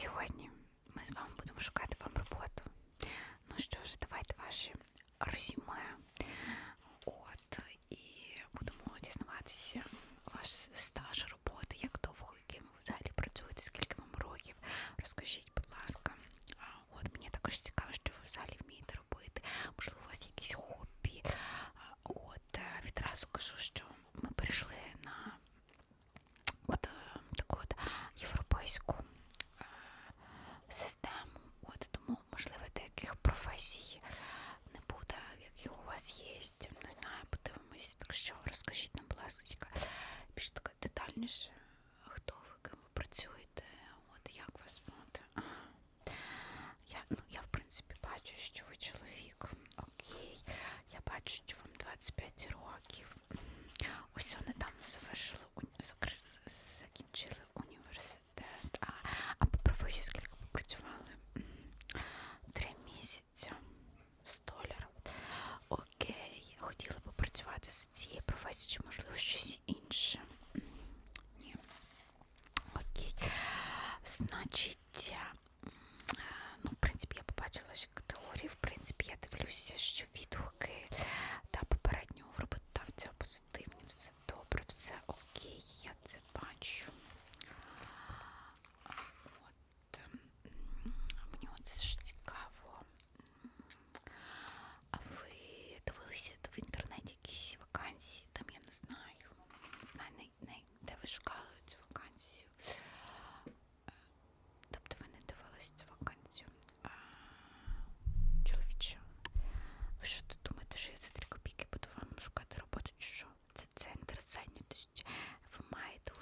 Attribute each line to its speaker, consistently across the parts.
Speaker 1: сьогодні. Ми з вами точніше, хто ви кому працюєте, от як вас мати? Я, ну, я, в принципі, бачу, що ви чоловік. Окей. Я бачу, що вам 25 років. Ось недавно завершили значить.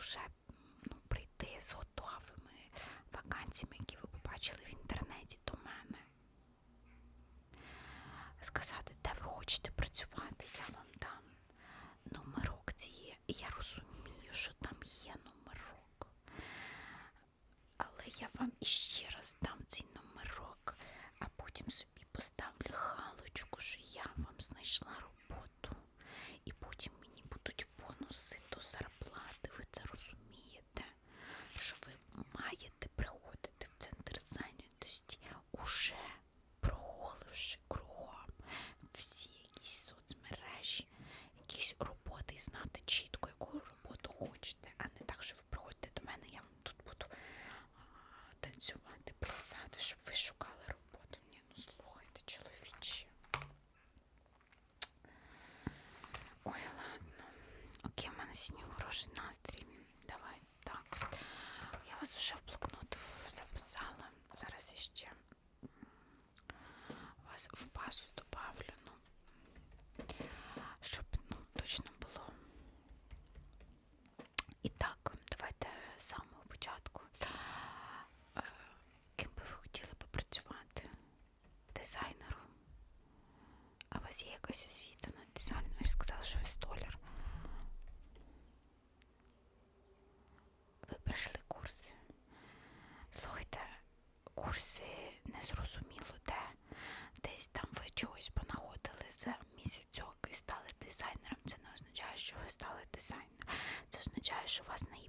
Speaker 1: вже ну, прийти з готовими вакансіями, які ви побачили в інтернеті до мене. Сказати, де ви хочете працювати, я вам дам номерок цієї. Я розумію, що там є номерок. Але я вам іще раз дам стали дизайнером. Це означає, що у вас не є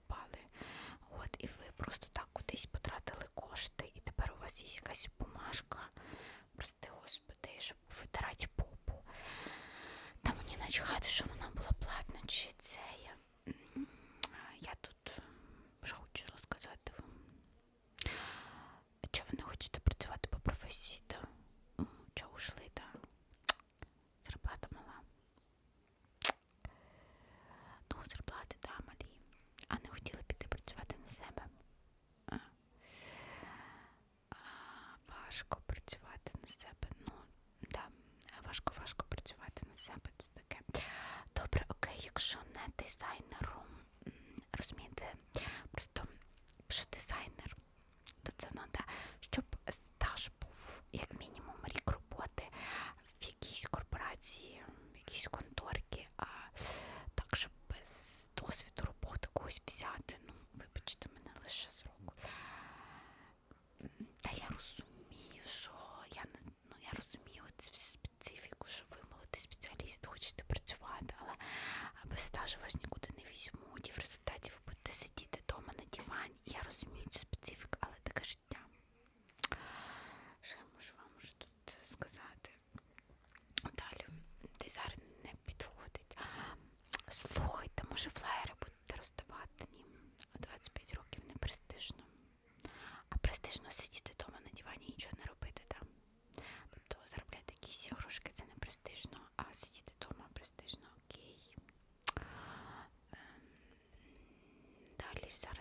Speaker 1: arkadaşlar.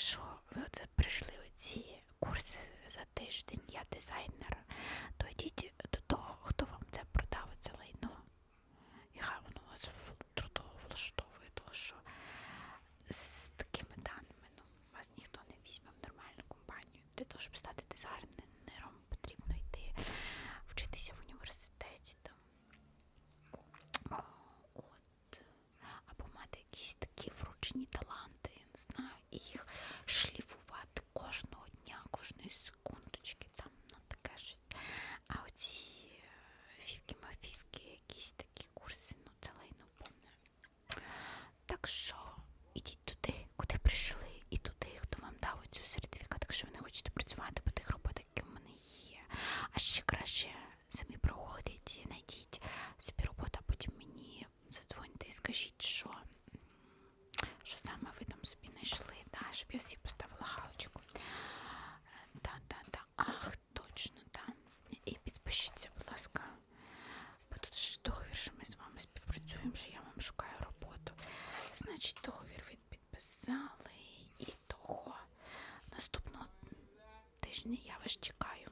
Speaker 1: якщо ви оце прийшли оці курси за тиждень, я дизайнер, то йдіть що саме ви там собі знайшли, да, щоб я всі поставила галочку. Та-та-та, ах, точно, так. І підпишіться, будь ласка, бо тут ж договір, що ми з вами співпрацюємо, що я вам шукаю роботу. Значить, договір ви підписали і того. Наступного тижня я вас чекаю.